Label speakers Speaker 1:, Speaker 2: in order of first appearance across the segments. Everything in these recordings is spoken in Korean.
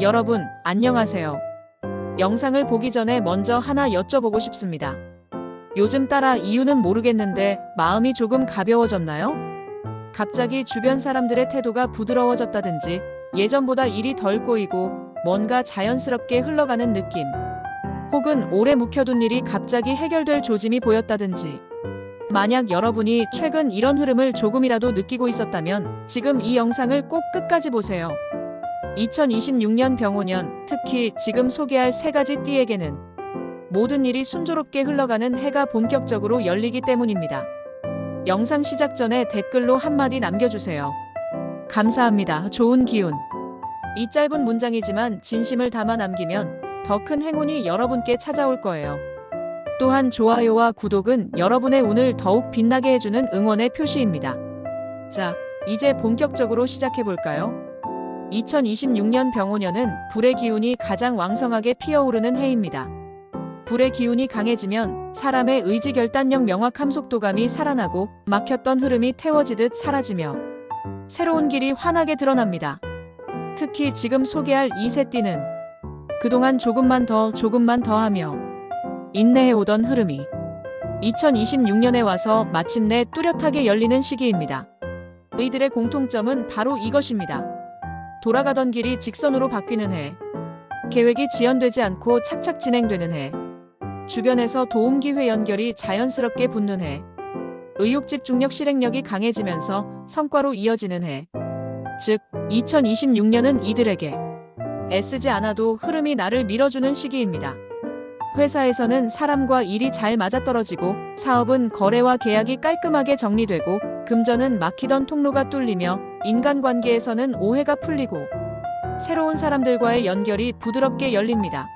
Speaker 1: 여러분, 안녕하세요. 영상을 보기 전에 먼저 하나 여쭤보고 싶습니다. 요즘 따라 이유는 모르겠는데 마음이 조금 가벼워졌나요? 갑자기 주변 사람들의 태도가 부드러워졌다든지 예전보다 일이 덜 꼬이고 뭔가 자연스럽게 흘러가는 느낌. 혹은 오래 묵혀둔 일이 갑자기 해결될 조짐이 보였다든지. 만약 여러분이 최근 이런 흐름을 조금이라도 느끼고 있었다면 지금 이 영상을 꼭 끝까지 보세요. 2026년 병오년, 특히 지금 소개할 세 가지 띠에게는 모든 일이 순조롭게 흘러가는 해가 본격적으로 열리기 때문입니다. 영상 시작 전에 댓글로 한마디 남겨주세요. 감사합니다. 좋은 기운. 이 짧은 문장이지만 진심을 담아 남기면 더 큰 행운이 여러분께 찾아올 거예요. 또한 좋아요와 구독은 여러분의 운을 더욱 빛나게 해주는 응원의 표시입니다. 자, 이제 본격적으로 시작해볼까요? 2026년 병오년은 불의 기운이 가장 왕성하게 피어오르는 해입니다. 불의 기운이 강해지면 사람의 의지 결단력 명확함 속도감이 살아나고 막혔던 흐름이 태워지듯 사라지며 새로운 길이 환하게 드러납니다. 특히 지금 소개할 이세 띠는 그동안 조금만 더 조금만 더 하며 인내해 오던 흐름이 2026년에 와서 마침내 뚜렷하게 열리는 시기입니다. 의들의 공통점은 바로 이것입니다. 돌아가던 길이 직선으로 바뀌는 해. 계획이 지연되지 않고 착착 진행되는 해. 주변에서 도움기회 연결이 자연스럽게 붙는 해. 의욕 집중력 실행력이 강해지면서 성과로 이어지는 해. 즉, 2026년은 이들에게 애쓰지 않아도 흐름이 나를 밀어주는 시기입니다. 회사에서는 사람과 일이 잘 맞아떨어지고 사업은 거래와 계약이 깔끔하게 정리되고 금전은 막히던 통로가 뚫리며 인간관계에서는 오해가 풀리고 새로운 사람들과의 연결이 부드럽게 열립니다.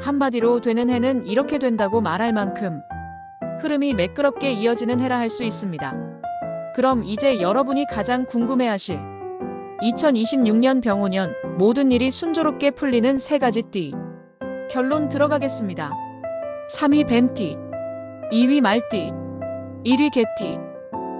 Speaker 1: 한마디로 되는 해는 이렇게 된다고 말할 만큼 흐름이 매끄럽게 이어지는 해라 할 수 있습니다. 그럼 이제 여러분이 가장 궁금해하실 2026년 병오년 모든 일이 순조롭게 풀리는 세 가지 띠. 결론 들어가겠습니다. 3위 뱀띠, 2위 말띠, 1위 개띠.